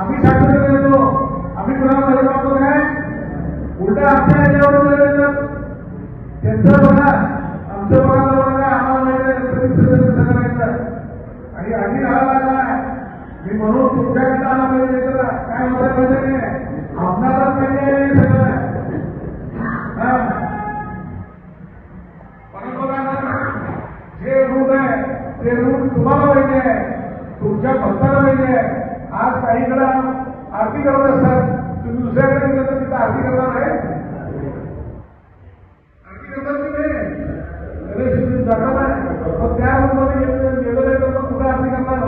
आम्ही शासन देतो आम्ही कुणाला धरून वागतो काय उलट आमच्या याच्यावरून देतात त्यांचं बघा आमचं बघा तर बघा आम्हाला माहिती विसर्जन करायचं. आणि आम्ही राहिला लागला मी म्हणून तुमच्याकडे आला पाहिजे काय होतं पाहिजे काय आपणालाच पाहिजे सगळं. हा. परत बघा जे रूट आहे ते रूट तुम्हाला पाहिजे आहे. तुमच्या भक्ताला पाहिजे आहे. आज काहीकडं आरती करत असतात. तुम्ही दुसऱ्याकडे गेलं तर तिथं आरती करणार आहे? आरती करतात की नाही गणेश तुम्ही जाता ना त्या रूममध्ये गेलं गेलं नाही तर मग कुठं आरती करणार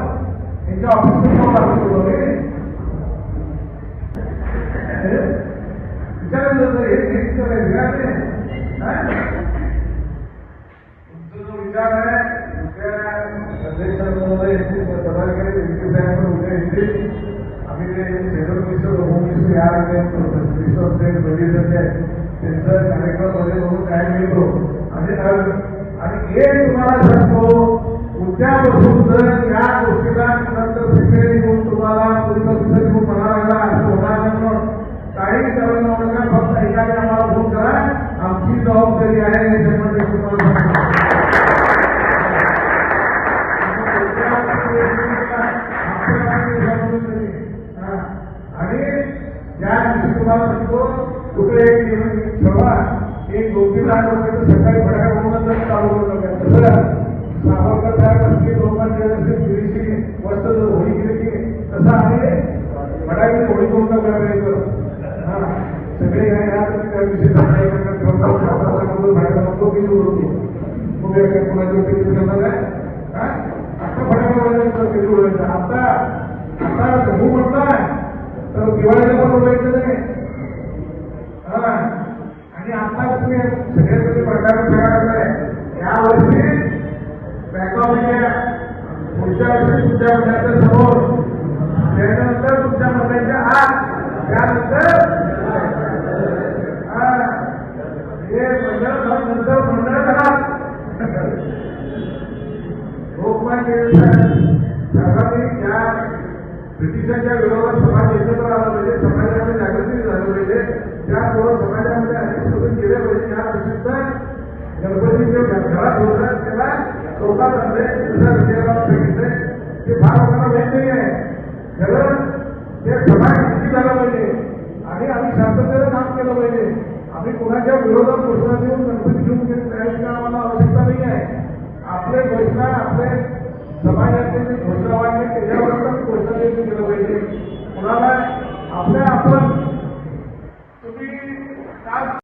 त्यांच्या ऑफिसमध्ये आरती करतो नाही विचारायचं हे हेच करायचं का ते? हा? तुमचा जो विचार आहे उद्या अध्यक्षांमध्ये येतील पदाधिकारी व्यक्ती साहेब उद्या येतील आम्ही ते सेंट्रल मिनिस्टर होम या मिनिस्टर त्यांचा म्हणून काय मिळतो. आणि आणि तुम्हाला सांगतो उद्यापासून जर या गोष्टीला नंतर सिक्रेट घेऊन तुम्हाला पुढचं दुसरं घेऊन म्हणायला असं होणार नाही काही नका फक्त एखाद्या आम्हाला फोन करा. आमची जबाबदारी आहे तुम्हाला ज्या तुम्हाला कुठे एक ठेवा. एक दोन तीन रुपये सकाळी फटाका चालू करू नका तसं सावरकर साहेब असतील लोकांचे असतील गिरीशी वस्त जर होळी गेली तसं आम्ही फटाके होळी करून करायचं सगळे काय या आता फटाके किती आता आता हो म्हणताय दिवाळीला पण बोलायचं नाही. हा. आणि आता तुम्ही सगळे तुम्ही प्रकार सगळा करताय या वर्षी बँक ऑफ इंडिया पुढच्या वर्षी तुमच्या मंडळाच्या समोर त्यानंतर तुमच्या मंडळाच्या आत त्यानंतर हे. मंडळ नंतर मंडळ घरात लोकमान्य सरकारने त्या ब्रिटिशांच्या विरोधात समाज एकत्र आला पाहिजे समाजामध्ये जागृती झाली पाहिजे. त्यामुळं समाजामध्ये अनेक शोधून गेले पाहिजे. या प्रसिद्ध गणपतीचे घरात होतात त्याला चौकात आणले. दुसऱ्या विषयाला सांगितले ते फार लोकांना माहीत नाही आहे. कारण ते समाज किती झाला पाहिजे? आणि आम्ही शांततेचं काम केलं पाहिजे. आम्ही कोणाच्या विरोधात घोषणा देऊन गणपती घेऊन तयारी करायला आम्हाला आवश्यकता नाही आहे. आपले घोषणा आपले समाजाचे जे घोषणा वाढले त्याच्याबरोबरच घोषणा